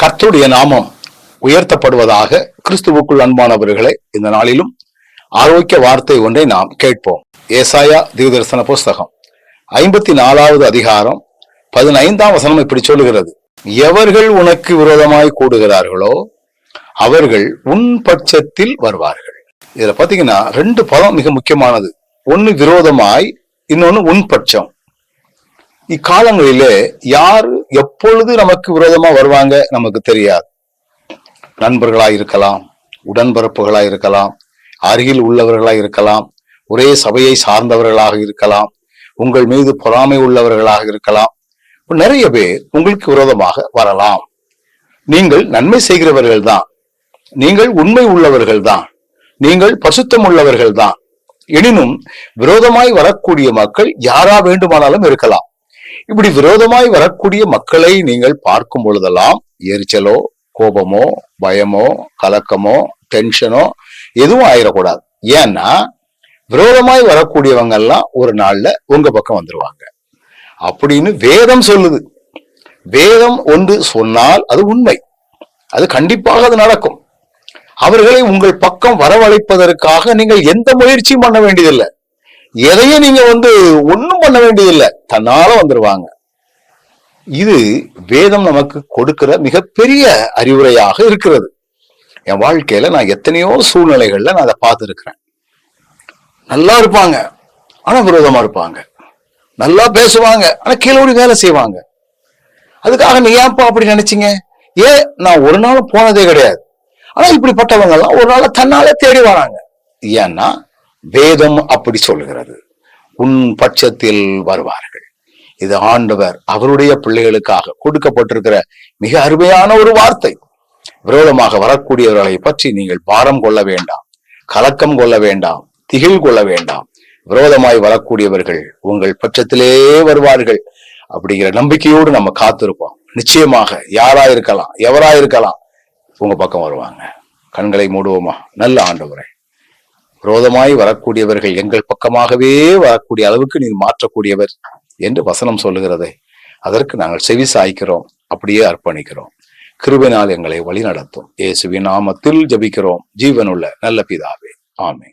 கர்த்தருடைய நாமம் உயர்த்தப்படுவதாக கிறிஸ்துவுக்குள் அன்பானவர்களே இந்த நாளிலும் ஆரோக்கிய வார்த்தை ஒன்றை நாம் கேட்போம். ஏசாயா தீர்தரிசன புஸ்தகம் ஐம்பத்தி நாலாவது அதிகாரம் பதினைந்தாம் வசனம் இப்படி சொல்லுகிறது. எவர்கள் உனக்கு விரோதமாய் கூடுகிறார்களோ அவர்கள் உன் பட்சத்தில் வருவார்கள். இதுல பாத்தீங்கன்னா ரெண்டு பதம் மிக முக்கியமானது. ஒன்னு விரோதமாய் இன்னொன்னு உன் பட்சம். இக்காலங்களிலே யார் எப்பொழுது நமக்கு விரோதமா வருவாங்க நமக்கு தெரியாது. நண்பர்களா இருக்கலாம் உடன்பிறப்புகளா இருக்கலாம் அருகில் உள்ளவர்களா இருக்கலாம் ஒரே சபையை சார்ந்தவர்களாக இருக்கலாம் உங்கள் மீது பொறாமை உள்ளவர்களாக இருக்கலாம். நிறைய பேர் உங்களுக்கு விரோதமாக வரலாம். நீங்கள் நன்மை செய்கிறவர்கள் தான். நீங்கள் உண்மை உள்ளவர்கள் தான். நீங்கள் பசுத்தம் உள்ளவர்கள் தான். எனினும் விரோதமாய் வரக்கூடிய மக்கள் யாரா வேண்டுமானாலும் இருக்கலாம். இப்படி விரோதமாய் வரக்கூடிய மக்களை நீங்கள் பார்க்கும் பொழுதெல்லாம் எரிச்சலோ கோபமோ பயமோ கலக்கமோ டென்ஷனோ எதுவும் ஆயிடக்கூடாது ஏன்னா விரோதமாய் வரக்கூடியவங்க எல்லாம் ஒரு நாள்ல உங்க பக்கம் வந்துருவாங்க. அப்படின்னு வேதம் சொல்லுது. வேதம் ஒன்று சொன்னால் அது உண்மை. அது கண்டிப்பாக அது நடக்கும். அவர்களை உங்கள் பக்கம் வரவழைப்பதற்காக நீங்கள் எந்த முயற்சியும் பண்ண வேண்டியதில்லை. எதையும் நீங்க வந்து ஒன்றும் பண்ண வேண்டியதில்லை. தன்னால வந்துருவாங்க. இது வேதம் நமக்கு கொடுக்கிற மிகப்பெரிய அறிவுரையாக இருக்கிறது. என் வாழ்க்கையில நான் எத்தனையோ சூழ்நிலைகள்ல நான் அதை பார்த்துருக்கிறேன். நல்லா இருப்பாங்க. ஆனா விரோதமா இருப்பாங்க. நல்லா பேசுவாங்க. ஆனா கீழோடி வேலை செய்வாங்க. அதுக்காக நீ ஏன்ப்பா அப்படி நினைச்சீங்க? ஏன்? நான் ஒரு நாளும் போனதே கிடையாது. ஆனா இப்படிப்பட்டவங்க எல்லாம் ஒரு நாள் தன்னாலே தேடி வராங்க. ஏன்னா வேதம் அப்படி சொல்லுகிறது. உன் பட்சத்தில் வருவார்கள். இது ஆண்டவர் அவருடைய பிள்ளைகளுக்காக கொடுக்கப்பட்டிருக்கிற மிக அருமையான ஒரு வார்த்தை. விரோதமாக வரக்கூடியவர்களை பற்றி நீங்கள் பாரம் கொள்ள வேண்டாம் கலக்கம் கொள்ள வேண்டாம் திகில் கொள்ள வேண்டாம். விரோதமாய் வரக்கூடியவர்கள் உங்கள் பட்சத்திலே வருவார்கள் அப்படிங்கிற நம்பிக்கையோடு நம்ம காத்திருப்போம். நிச்சயமாக யாரா இருக்கலாம் எவரா இருக்கலாம் உங்க பக்கம் வருவாங்க. கண்களை மூடுவோமா? நல்ல ஆண்டவரை. குரோதமாய் வரக்கூடியவர்கள் எங்கள் பக்கமாகவே வரக்கூடிய அளவுக்கு நீர் மாற்றக்கூடியவர் என்று வசனம் சொல்லுகிறதை. அதற்கு நாங்கள் செவி சாய்க்கிறோம் அப்படியே அர்ப்பணிக்கிறோம். கிருபினால் எங்களை வழி நடத்தும் இயேசுவின் நாமத்தில் ஜபிக்கிறோம். ஜீவனுள்ள நல்ல பிதாவே. ஆமே